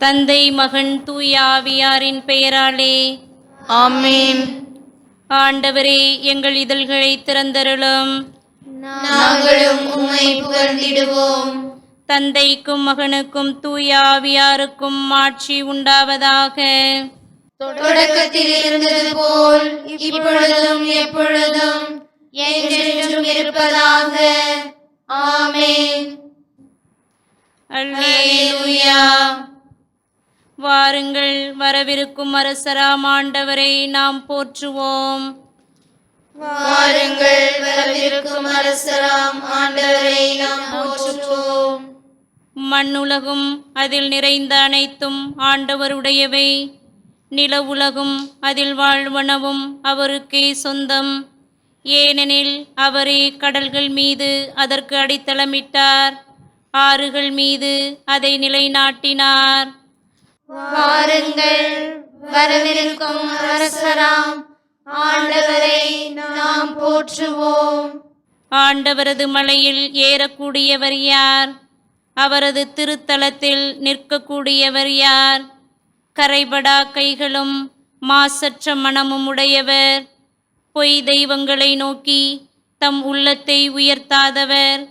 தந்தை மகன் தூயாவியாரின் பெயராலே. ஆமேன். ஆண்டவரே எங்கள் இதழ்களை திறந்தருளும். நாங்களும் உம்மை புகழ்ந்திடுவோம். தந்தைக்கும் மகனுக்கும் தூயாவியாருக்கும் ஆட்சி உண்டாவதாக. தொடக்கத்தில் இருந்தது போல் இப்பொழுதும் எப்பொழுதும் என்றென்றும் இருப்பதாக. ஆமேன். அல்லேலூயா. வாருங்கள் வரவிருக்கும் அரசராம் ஆண்டவரை நாம் போற்றுவோம். வாருங்கள் வரவிருக்கும் அரசராம் ஆண்டவரை நாம் போற்றுவோம். மண்ணுலகும் அதில் நிறைந்த அனைத்தும் ஆண்டவருடையவை. நில உலகும் அதில் வாழ்வனவும் அவருக்கே சொந்தம். ஏனெனில் அவரே கடல்கள் மீது அதற்கு அடித்தளமிட்டார். ஆறுகள் மீது அதை நிலைநாட்டினார். வாருங்கள். வரவிருக்கும் அரசராம். ஆண்டவரை நாம் போற்றுவோம். ஆண்டவரது மலையில் ஏறக்கூடியவர் யார்? அவரது திருத்தலத்தில் நிற்கக்கூடியவர் யார்? கரைபடா கைகளும் மாசற்ற மனமும் உடையவர். பொய் தெய்வங்களை நோக்கி தம் உள்ளத்தை உயர்த்தாதவர்.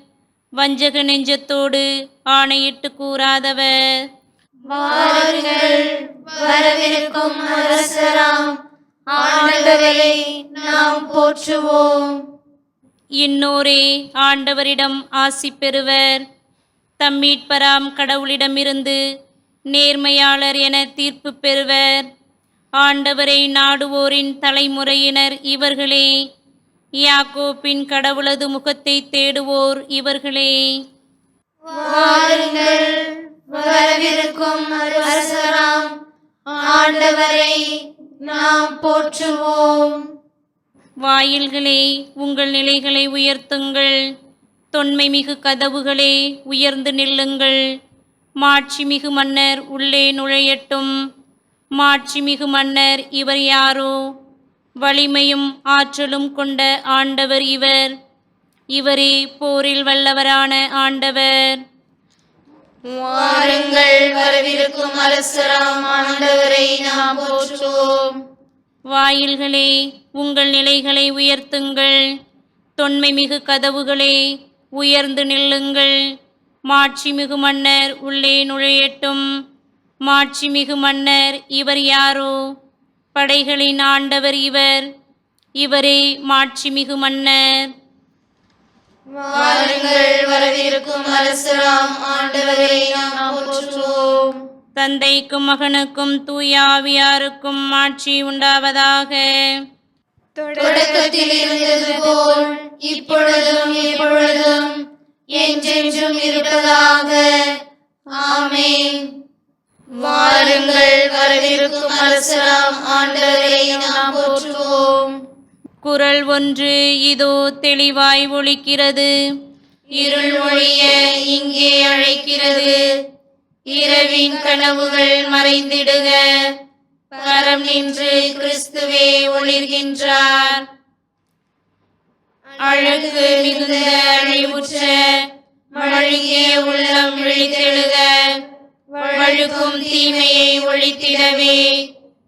வஞ்சக நெஞ்சத்தோடு ஆணையிட்டு கூறாதவர். வாருங்கள். வரவிருக்கும் அரசராம். ஆண்டவரை நாம் போற்றுவோம். இன்னோரே ஆண்டவரிடம் ஆசி பெறுவர். தம் மீட்பராம் கடவுளிடமிருந்து நேர்மையாளர் என தீர்ப்பு பெறுவர். ஆண்டவரை நாடுவோரின் தலைமுறையினர் இவர்களே. யாக்கோப்பின் கடவுளது முகத்தை தேடுவோர் இவர்களே. வாருங்கள். வரவிருக்கும் அரசராம் ஆண்டவரை நாம் போற்றுவோம். வாயில்களே உங்கள் நிலைகளை உயர்த்துங்கள். தொன்மை மிகு கதவுகளே உயர்ந்து நில்லுங்கள். மாட்சிமிகு மன்னர் உள்ளே நுழையட்டும். மாட்சிமிகு மன்னர் இவர் யாரோ? வலிமையும் ஆற்றலும் கொண்ட ஆண்டவர் இவர். இவரே போரில் வல்லவரான ஆண்டவர். வாருங்கள் வரவிருக்கும் அரசராம் ஆண்டவரை நாம் போற்றுவோம். வாயில்களே உங்கள் நிலைகளை உயர்த்துங்கள். தொன்மை மிகு கதவுகளே உயர்ந்து நில்லுங்கள். மாட்சிமிகு மன்னர் உள்ளே நுழையட்டும். மாட்சிமிகு மன்னர் இவர் யாரோ? படைகளின் ஆண்டவர் இவர். இவரே மாட்சிமிகு மன்னர். வாருங்கள் வரவிருக்கும் அரசராம் ஆண்டவரை நாம் போற்றுவோம். தந்தைக்கும் மகனுக்கும் தூயாவியாருக்கும் ஆட்சி உண்டாவதாக. தொடக்கத்தில் இருந்தது போல் இப்பொழுதும் எப்பொழுதும் என்றென்றும் இருப்பதாக. ஆமென். வாருங்கள் வரவிருக்கும் அரசராம் ஆண்டவரை நாம் போற்றுவோம். குரல் ஒன்று இதோ தெளிவாய் ஒழிக்கிறது இருள் ஒழிய இங்கே அழைக்கிறது. இரவின் கனவுகள் மறைந்திடுக. பரம் நின்று கிறிஸ்துவே ஒளிர்கின்றார். அழகு மிகுந்த அழிவுற்ற மழகிய உள்ளம் விழித்தெழுக. வழுக்கும் தீமையை ஒழித்திடவே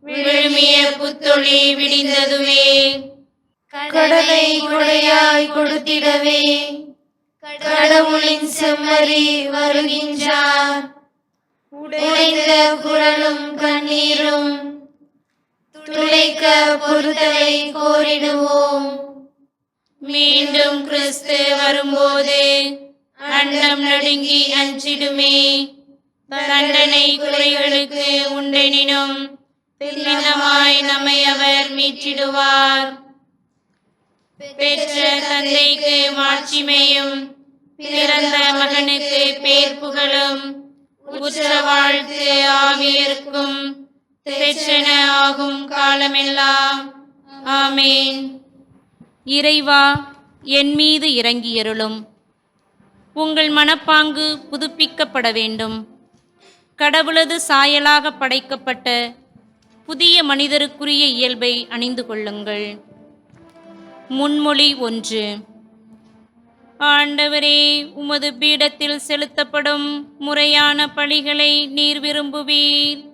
விழுமிய புத்தொளி விடிந்ததுவே கடலை கொடையாய் கொடுத்திடவே. கடவுளின் செம்மறி வருகின்றார். உடைந்த குரலும் கண்ணீரும் துளைக்க பொறுத்தலை கோரிடுவோம். மீண்டும் கிறிஸ்து வரும்போது அண்டம் நடுங்கி அஞ்சிடுமே. தண்டனை குறைகளுக்கு உண்டெனினும் பின்னமாய் நம்மை அவர் மீட்டிடுவார். பெற்ற தந்தைக்கு மாட்சிமையும் பிறந்த மகனுக்கு பேர் புகழும் உற்ற வாழ்த்து ஆவியர்க்கும் பெற்றன ஆகும் காலமெல்லாம். ஆமேன். இறைவா என் மீது இறங்கியருளும். உங்கள் மனப்பாங்கு புதுப்பிக்கப்பட வேண்டும். கடவுளது சாயலாக படைக்கப்பட்ட புதிய மனிதருக்குரிய இயல்பை அணிந்து கொள்ளுங்கள். முன்மொழி ஒன்று. ஆண்டவரே உமது பீடத்தில் செலுத்தப்படும் முறையான பழிகளை நீர் விரும்புவீர்.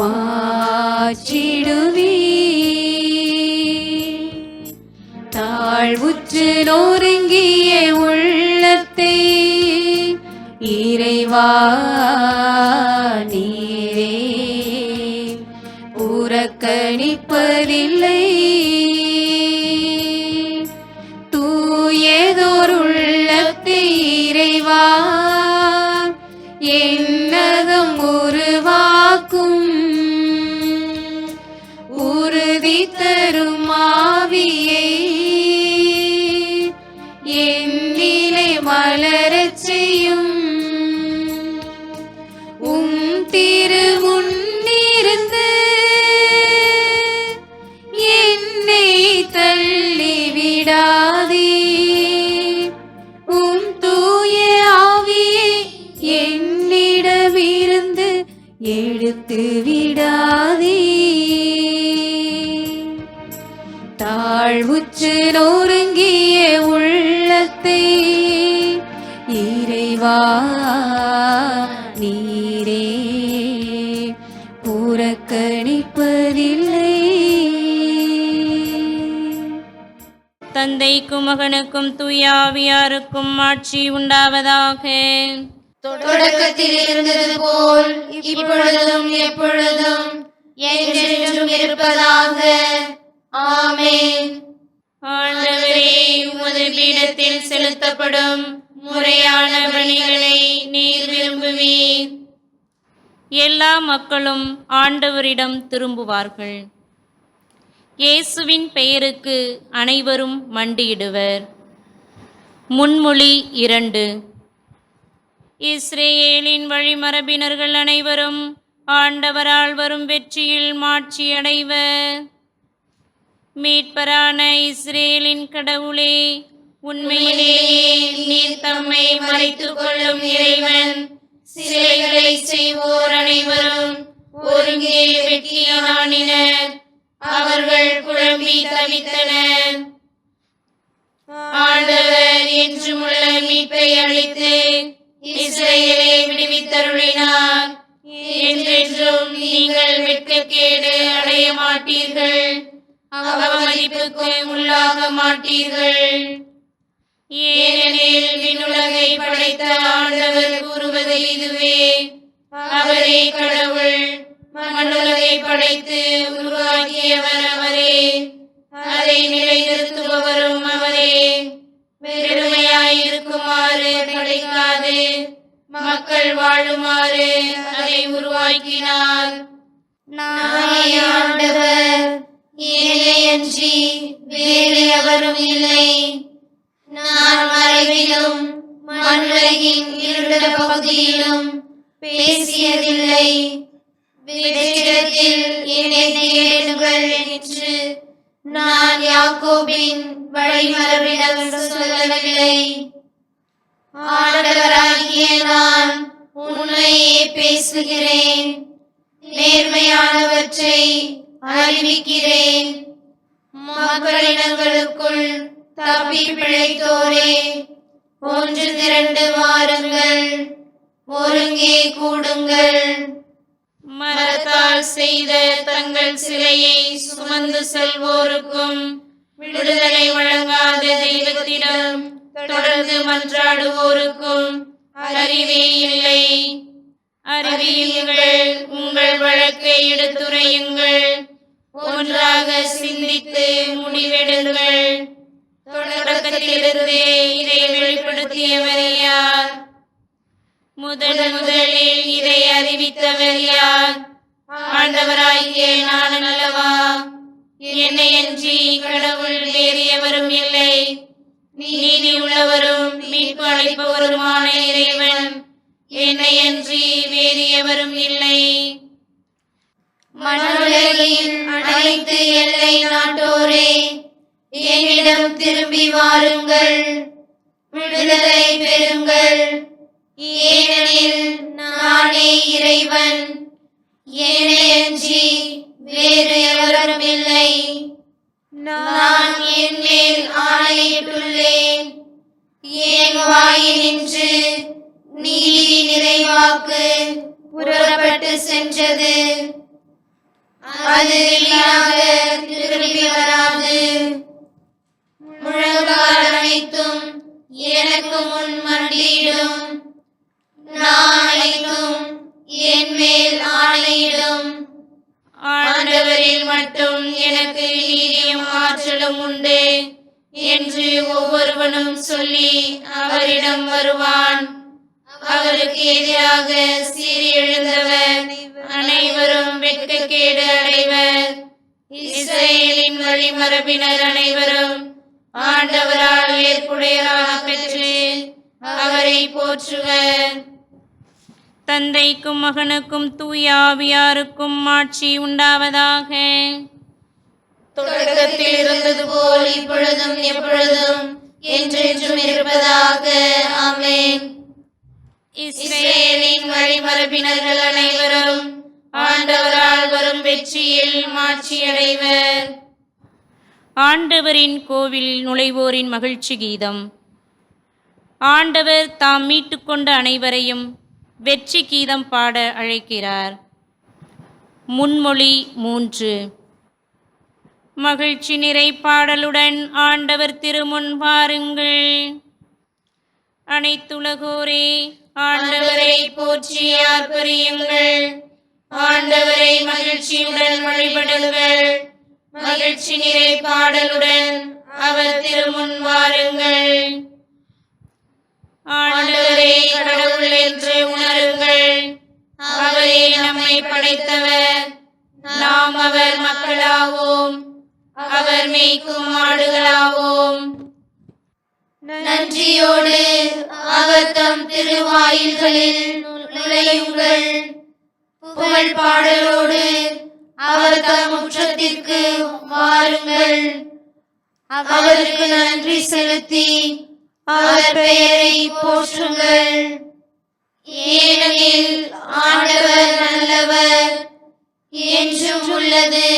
my புறக்கணிப்பதில்லை தந்தைக்கும் மகனுக்கும் தூயாவியாருக்கும் ஆட்சி உண்டாவதாக. தொடக்கத்தில் இருந்தது போல் இப்பொழுதும் எப்பொழுதும் என்றென்றும் இருப்பதாக. ஆமென். ஆண்டவரே உமது பீடத்தில் செலுத்தப்படும் முறையான பலிகளை நீர் விரும்புவீர். எல்லா மக்களும் ஆண்டவரிடம் திரும்புவார்கள். இயேசுவின் பெயருக்கு அனைவரும் மண்டியிடுவர். முன்மொழி இரண்டு. இஸ்ரேலின் வழிமரபினர்கள் அனைவரும் ஆண்டவரால் வரும் வெற்றியில் மாட்சியடைவர் மீட்பரான இஸ்ரேலின் கடவுளே உண்மையிலேயே நீர் தம்மை மறைத்துக் கொள்ளும் இறைவன். சிலைகளை செய்வோர் அனைவரும் ஒருங்கே வெட்டியானினர் அவர்கள் குழம்பி தவித்தனர் ஆண்டவர் என்றுமுள்ள மீட்பை அளித்து இஸ்ரேலை விடுவித்தருளினார். என்றென்றும் நீங்கள் வெட்கக்கேடு அடைய மாட்டீர்கள். அவமதிப்புக்கும் உள்ளாக மாட்டீர்கள். ஏனெனில் யாக்கோபின் வழிமரபிடம் சொல்லவில்லை. ஆண்டவராகிய பேசுகிறேன். நேர்மையானவற்றை அறிவிக்கிறேன். மக்களிடங்களுக்குள் தப்பி பிழைத்தோரே ஒன்று திரண்டு வாருங்கள் ஒருங்கே கூடுங்கள். மரத்தால் செய்த தங்கள் சிலையை சுமந்து செல்வோருக்கும் விடுதலை வழங்காத தெய்வத்திடம் தொடர்ந்து மன்றாடுவோருக்கும் அறிவே இல்லை. அறிவியுங்கள் உங்கள் வழக்கை எடுத்துரையுங்கள். ஒன்றாக சிந்தித்து முடிவெடுங்கள். தொடக்கத்திலிருந்தே இதை வெளிப்படுத்தியவர் யார்? முதன் முதலில் இதை அறிவித்தவர் யார்? ஆண்டவராகிய நான் அல்லவா என்னையன்றி கடவுள் வேறு எவரும் இல்லை. நீதி உள்ளவரும் மீட்பு அளிப்பவருமான இறைவன். என்னையன்றி வேறு எவரும் இல்லை. மண்ணுலகின் அனைத்து எல்லை நாட்டோரே என்னிடம் திரும்பி வாருங்கள். விடுதலை பெறுங்கள். ஏனெனில் நானே இறைவன். என்னையன்றி வேறு எவரும் இல்லை நான் என் மேல் ஆணையிட்டுள்ளேன். என் வாயினின்று நீதி நிறைவாக்கு புறப்பட்டு சென்றது. அது வீணாக திரும்பி வராது. முழங்கால் அனைத்தும் எனக்கு முன் மண்டியிடும் நான் அனைத்தும் என் மேல் ஆணையிடும். ஆண்டவரில் மட்டும் எனக்கு நீதியும் ஆற்றலும் உண்டு என்று ஒவ்வொருவனும் சொல்லி அவரிடம் வருவான். அவருக்கு எதிராக சீறி எழுந்தவர் அனைவரும் வெட்கக்கேடு அடைவர். இஸ்ரேலின் வழிமரபினர் அனைவரும் ஆண்டவரால் ஏற்புடையராக பெற்று அவரை போற்றுவர். தந்தைக்கும் மகனுக்கும் தூய ஆவியாருக்கும் ஆட்சி உண்டாவதாக. தொடக்கத்தில் இருந்தது போல் இப்பொழுதும் எப்பொழுதும் என்றென்றும் இருப்பதாக. ஆமென். இஸ்ரேலின் வழிமரபினர்கள் அனைவரும் ஆண்டவரால் வரும் வெற்றியில் மாட்சியடைவர். ஆண்டவரின் கோவில் நுழைவோரின் மகிழ்ச்சி கீதம். ஆண்டவர் தாம் மீட்டுக்கொண்ட அனைவரையும் வெற்றி கீதம் பாட அழைக்கிறார். முன்மொழி மூன்று. மகிழ்ச்சி நிறை பாடலுடன் ஆண்டவர் திருமுன் பாருங்கள் அனைத்துலகோரே ஆண்டவரை போற்றி ஆர்ப்பரியுங்கள். ஆண்டவரை மகிழ்ச்சியுடன் வழிபடுங்கள். மகிழ்ச்சி நிறை பாடலுடன் அவர் திருமுன் வாருங்கள். ஆண்டவரே கடவுள் என்று உணருங்கள். அவரே நம்மை படைத்தவர். நாம் அவர் மக்களாவோம். அவர் மேய்க்கும் ஆடுகளாவோம். நன்றியோடு அவர் தம் திருவாயில்களில் நுழையுங்கள். புகழ் பாடலோடு அவர் தம் முற்றத்திற்கு வாருங்கள். அவருக்கு நன்றி செலுத்தி அவர் பெயரை போற்றுங்கள். ஏனெனில் ஆண்டவர் நல்லவர் என்றும் உள்ளது.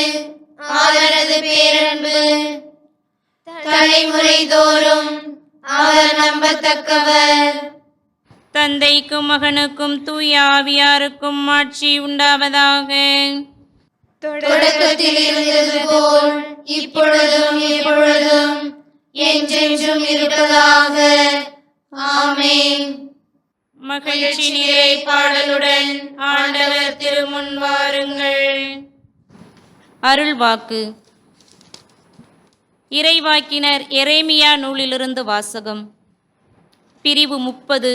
அவரது பேரன்பு தலைமுறை தோறும் அவர் நம்பத்தக்கவர். தந்தைக்கும் மகனுக்கும் தூய ஆவியாருக்கும் ஆட்சி உண்டாவதாக. தொடக்கத்தில் இருந்தது போல் இப்பொழுதும் எப்பொழுதும் என்றென்றும் இருப்பதாக. மகிழ்ச்சி நிலை பாடலுடன் ஆண்டவர் திருமுன் வாருங்கள். அருள்வாக்கு இறைவாக்கினர் எரேமியா நூலிலிருந்து வாசகம். பிரிவு முப்பது.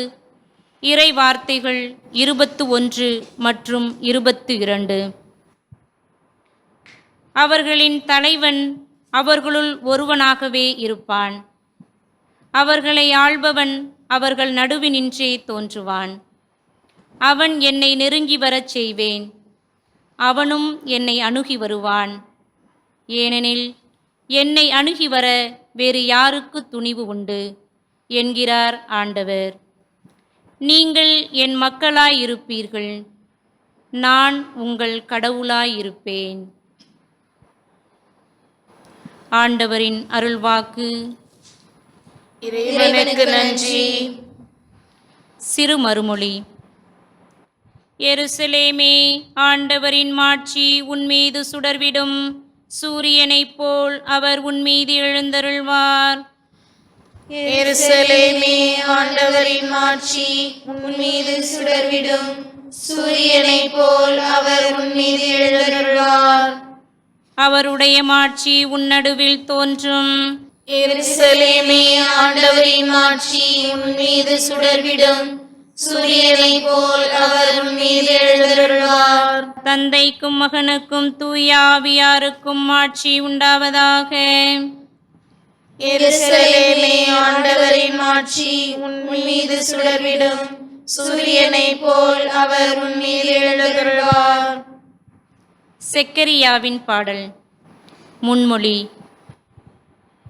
இறை வார்த்தைகள் இருபத்து ஒன்று மற்றும் இருபத்து இரண்டு. அவர்களின் தலைவன் அவர்களுள் ஒருவனாகவே இருப்பான். அவர்களை ஆள்பவன் அவர்கள் நடுவினின்றே தோன்றுவான். அவன் என்னை நெருங்கி வரச் செய்வேன். அவனும் என்னை அணுகி வருவான். ஏனெனில் என்னை அணுகி வர வேறு யாருக்கு துணிவு உண்டு? என்கிறார் ஆண்டவர். நீங்கள் என் மக்களாயிருப்பீர்கள் நான் உங்கள் கடவுளாயிருப்பேன் ஆண்டவரின் அருள்வாக்கு. இறைவனுக்கு நன்றி. சிறு மறுமொழி எருசலேமே ஆண்டவரின் மாட்சி உன்மீது சுடர்விடும். சூரியனைப் போல் அவர் உன்மீது எழுந்தருள்வார். எருசலேமே ஆண்டவரின் மாட்சி உன் மீது சுடர்விடும். சூரியனைப் போல் அவர் உன் மீது எழுந்தருள்வார். அவருடைய மாட்சி உன் நடுவில் தோன்றும். எருசலேமே ஆண்டவரின் மாட்சி உன் மீது சுடர்விடும். சூரியனைப் போல் அவர் மீது எழுந்தருள்வார். தந்தைக்கும் மகனுக்கும் தூய ஆவியாருக்கும் மாட்சி உண்டாவதாக. எருசலேமே ஆண்டவரின் மாட்சி உன் மீது சுடர்விடும். சூரியனைப் போல் அவர் உன் மீது எழுந்தருள்வார். செக்கரியாவின் பாடல். முன்மொழி.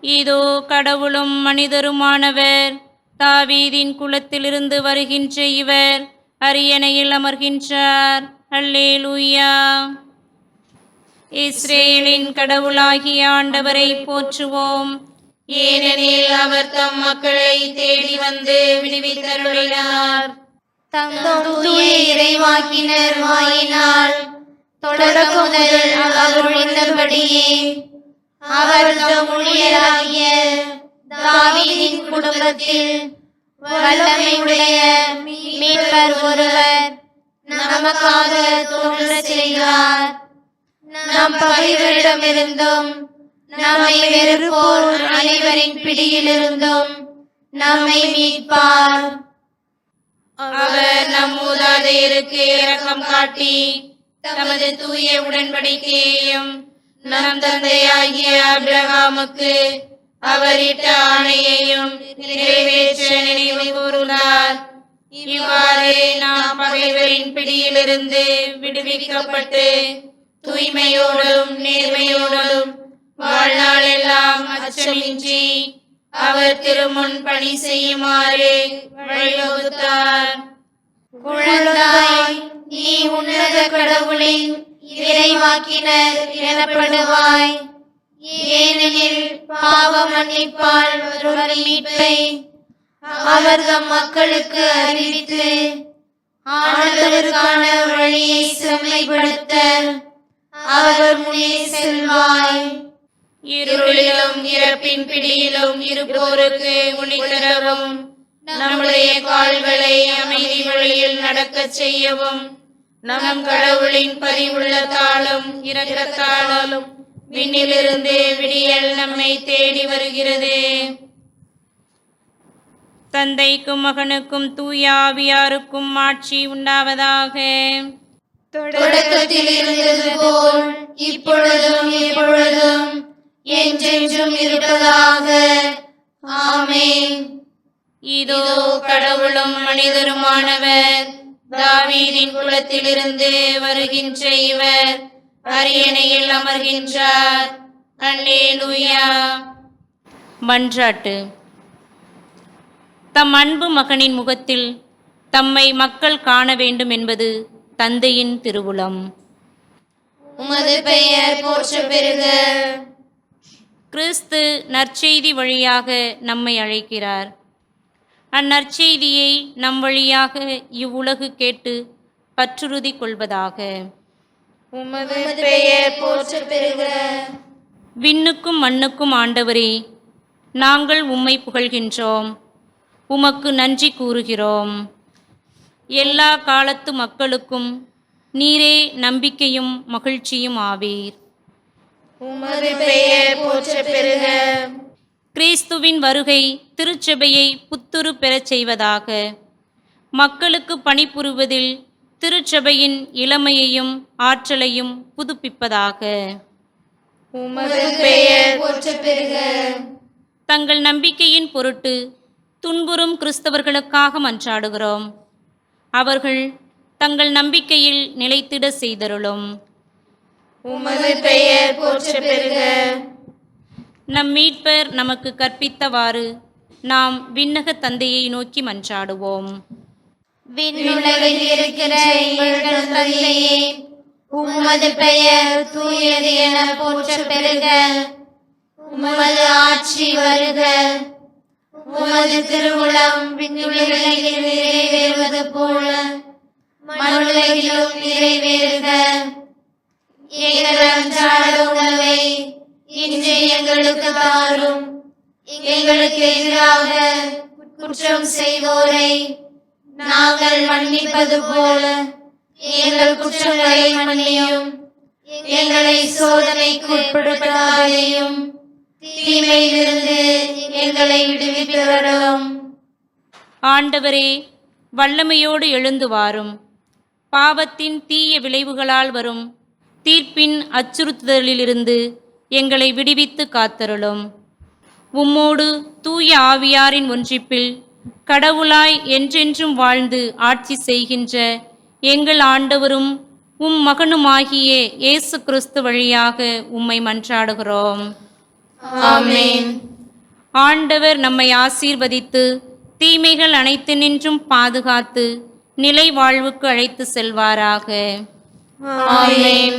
இதோ கடவுளும் மனிதருமானவர் தாவீதின் குலத்திலிருந்து வருகின்ற இவர் அரியணையில் அமர்கின்றார். அல்லே லூயா இஸ்ரேலின் கடவுளாகிய ஆண்டவரை போற்றுவோம். ஏனெனில் அவர் தம் மக்களை தேடி வந்து விடுவித்தருளினார். தம் தூய இறைவாக்கினர் வாயினால் தொடக்கம் முதல் அவர் ஒழிந்தபடியே அவர் தம் ஊழியராகிய தாவீதின் குடும்பத்தில் வல்லமையுடைய மீட்பர் ஒருவர் நமக்காக தோன்ற செய்கிறார் நம் பகைவரிடமிருந்தும் நம்மை வெறுப்போர் அனைவரின் பிடியிலிருந்தும் நம்மை மீட்பார். அவர் நம் மூதாதையருக்கு இரக்கம் காட்டி தமது தூய உடன்படிக்கையையும் நம் தந்தையாகிய அபிரகாமுக்கு அவர் இட்ட ஆணையையும் நிறைவேற்ற நினைவு கூர்ந்தார். இவ்வாறு நாம் பகைவரின் பிடியிலிருந்து விடுவிக்கப்பட்டு தூய்மையோடும் நேர்மையோடும் வாழ்நாளெல்லாம் அச்சமின்றி அவர் திருமுன் பணி செய்யுமாறு வழிவகுத்தார். குழந்தாய் நீ உன்னத கடவுளின் இறைவாக்கினர் எனப்படுவாய். ஏனெனில் பாவ மன்னிப்பால் வரும் மீட்பை அவர் தம் மக்களுக்கு அறிவித்து ஆண்டவருக்கான வழியை செம்மைப்படுத்த அவர் முன்னே செல்வாய். இருளிலும் இறப்பின் பிடியிலும் இருப்போருக்கு ஒளிதரவும் நம்முடைய கால்களை அமைதி வழியில் நடக்கச் செய்யவும் நம் கடவுளின் பரிவுள்ளத்தாலும் இரக்கத்தாலும் விண்ணிலிருந்து விடியல் நம்மை தேடி வருகிறது. தந்தைக்கும் மகனுக்கும் தூய ஆவியாருக்கும் ஆட்சி உண்டாவதாக. தொடக்கத்தில் இருந்தது போல் இப்பொழுதும் எப்பொழுதும் என்றென்றும் இருப்பதாக. ஆமேன். இதோ கடவுளும் மனிதருமானவர் தாவீதின் குலத்திலிருந்து வருகின்ற இவர் அரியணையில் அமர்கின்றார். மன்றாட்டு. தம் அன்பு மகனின் முகத்தில் தம்மை மக்கள் காண வேண்டும் என்பது தந்தையின் திருவுளம். உமது பெயர் போற்ற பெறுக கிறிஸ்து நற்செய்தி வழியாக நம்மை அழைக்கிறார். அந்நற்செய்தியை நம் வழியாக இவ்வுலகு கேட்டு பற்றுறுதி கொள்வதாக. உமது பெயர் போற்ற பெறுக விண்ணுக்கும் மண்ணுக்கும் ஆண்டவரே நாங்கள் உம்மை புகழ்கின்றோம். உமக்கு நன்றி கூறுகிறோம். எல்லா காலத்து மக்களுக்கும் நீரே நம்பிக்கையும் மகிழ்ச்சியும் ஆவீர். உமது பெயர் போற்ற பெறுக கிறிஸ்துவின் வருகை திருச்சபையை புத்துரு பெறச் செய்வதாக. மக்களுக்கு பணிபுரிவதில் திருச்சபையின் இளமையையும் ஆற்றலையும் புதுப்பிப்பதாக. தங்கள் நம்பிக்கையின் பொருட்டு துன்புறும் கிறிஸ்தவர்களுக்காக மன்றாடுகிறோம். அவர்கள் தங்கள் நம்பிக்கையில் நிலைத்திட செய்தருளும். உமது பெயர் போற்ற பெறுக. நம் மீட்பர் நமக்கு கற்பித்தவாறு நாம் விண்ணக தந்தையை நோக்கி மன்றாடுவோம். விண்ணுலகில் இருக்கிற எங்கள் தந்தையே உமது பெயர் தூயது என போற்ற பெறுக. உமது ஆட்சி வருக. உமது திருவுளம் விண்ணுலகில் நிறைவேறுவது போல மண்ணுலகிலும் நிறைவேறுக. எங்கள் அன்றாட உணவை இன்று எங்களுக்கு தாரும். எங்களுக்கு எதிராக குற்றம் செய்வோரை நாங்கள் மன்னிப்பது போல எங்கள் குற்றங்களை மன்னியும். எங்களை சோதனைக்கு உட்படுத்தாதையும். தீமையிலிருந்து எங்களை விடுவித்தரலும் ஆண்டவரே வல்லமையோடு எழுந்து வாரும். பாவத்தின் தீய விளைவுகளால் வரும். தீர்ப்பின் அச்சுறுத்துதலிலிருந்து எங்களை விடுவித்து காத்தருளும். உம்மோடு தூய ஆவியாரின் ஒன்றிப்பில் கடவுளாய் என்றென்றும் வாழ்ந்து ஆட்சி செய்கின்ற எங்கள் ஆண்டவரும் உம் மகனுமாகிய இயேசு கிறிஸ்து வழியாக உம்மை மன்றாடுகிறோம். ஆண்டவர் நம்மை ஆசீர்வதித்து தீமைகள் அனைத்தினின்றும் பாதுகாத்து நிலை வாழ்வுக்கு அழைத்து செல்வாராக. ஆமென்.